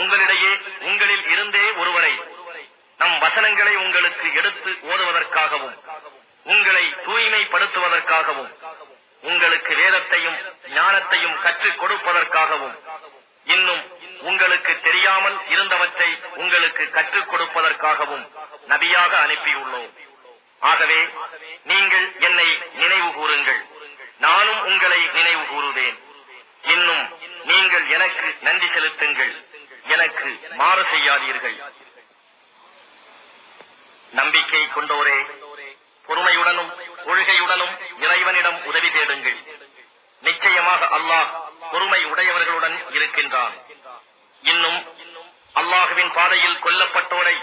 உங்களிடையே உங்களில் இருந்தே ஒருவரை நம் வசனங்களை உங்களுக்கு எடுத்து ஓதுவதற்காகவும் உங்களை தூய்மைப்படுத்துவதற்காகவும் உங்களுக்கு வேதத்தையும் ஞானத்தையும் கற்றுக் கொடுப்பதற்காகவும் இன்னும் உங்களுக்கு தெரியாமல் இருந்தவற்றை உங்களுக்கு கற்றுக் கொடுப்பதற்காகவும் நபியாக அனுப்பியுள்ளோம். ஆகவே நீங்கள் என்னை நினைவு கூறுங்கள். நானும் உங்களை நினைவு கூறுவேன். இன்னும் நீங்கள் எனக்கு நன்றி செலுத்துங்கள். எனக்கு மாறு செய்யாதீர்கள். நம்பிக்கை கொண்டோரே பொறுமையுடனும் கொள்கையுடனும் இறைவனிடம் உதவி தேடுங்கள். நிச்சயமாக அல்லாஹ் பொறுமை உடையவர்களுடன் இருக்கின்றான். இன்னும் அல்லாஹுவின் பாதையில் கொல்லப்பட்டோரை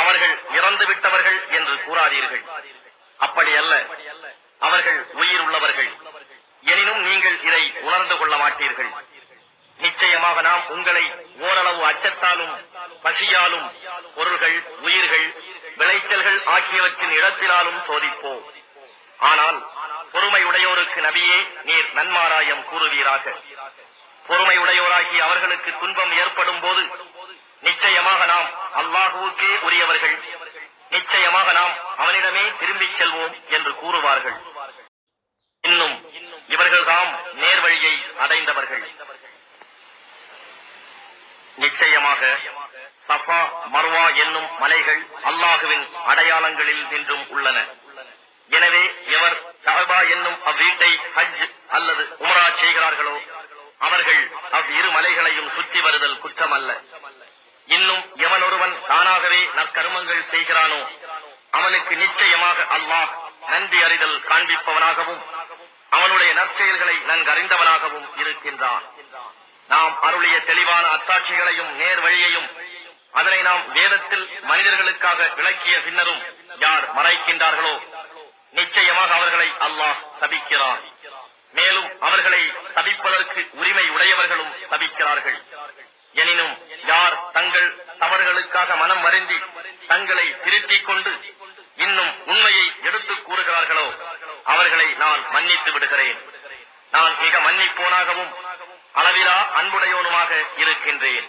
அவர்கள் இறந்து விட்டவர்கள் என்று கூறாதீர்கள். அப்படி அல்ல அவர்கள் உயிர் உள்ளவர்கள் எனினும் நீங்கள் இதை உணர்ந்து கொள்ள மாட்டீர்கள். நிச்சயமாக நாம் உங்களை ஓரளவு அச்சத்தாலும் பசியாலும் பொருள்கள் உயிர்கள் விளைச்சல்கள் ஆகியவற்றின் இடத்திலாலும் சோதிப்போம். ஆனால் பொறுமையுடையோருக்கு நபியே நீர் நன்மாராயம் கூறுவீராக. பொறுமையுடையோராகி அவர்களுக்கு துன்பம் ஏற்படும் போது நிச்சயமாக நாம் அல்லாஹுவுக்கே உரியவர்கள். நிச்சயமாக நாம் அவனிடமே திரும்பிச் செல்வோம் என்று கூறுவார்கள். இன்னும் இவர்கள்தாம் நேர்வழியை அடைந்தவர்கள். நிச்சயமாக சஃபா மர்வா என்னும் மலைகள் அல்லாஹுவின் அடையாளங்களில் நின்றும் உள்ளன. எனவே எவர் கஅபா என்னும் அவ்வீட்டை ஹஜ் அல்லது உமரா செய்கிறார்களோ அவர்கள் அவ்விரு மலைகளையும் சுற்றி வருதல் குற்றமல்ல. இன்னும் எவன் ஒருவன் தானாகவே நற்கருமங்கள் செய்கிறானோ அவனுக்கு நிச்சயமாக அல்லாஹ் நன்றி அறிதல் காண்பிப்பவனாகவும் அவனுடைய நற்செயல்களை நன்கறிந்தவனாகவும் இருக்கின்றான். நாம் அருளிய தெளிவான அத்தாட்சிகளையும் நேர் வழியையும் அதனை நாம் வேதத்தில் மனிதர்களுக்காக விளக்கிய பின்னரும் யார் மறைக்கின்றார்களோ நிச்சயமாக அவர்களை அல்லாஹ் சபிக்கிறான் மேலும் அவர்களை சபிப்பதற்கு உரிமை உடையவர்களும் சபிக்கிறார்கள் எனினும் யார் தங்கள் தவறுகளுக்காக மனம் வருந்தி தங்களை திருத்திக் கொண்டு இன்னும் உண்மையை எடுத்துக் கூறுகிறார்களோ அவர்களை நான் மன்னித்து விடுகிறேன். நான் மிக மன்னிப்போனாகவும் அளவிலா அன்புடையோனுமாக இருக்கின்றேன்.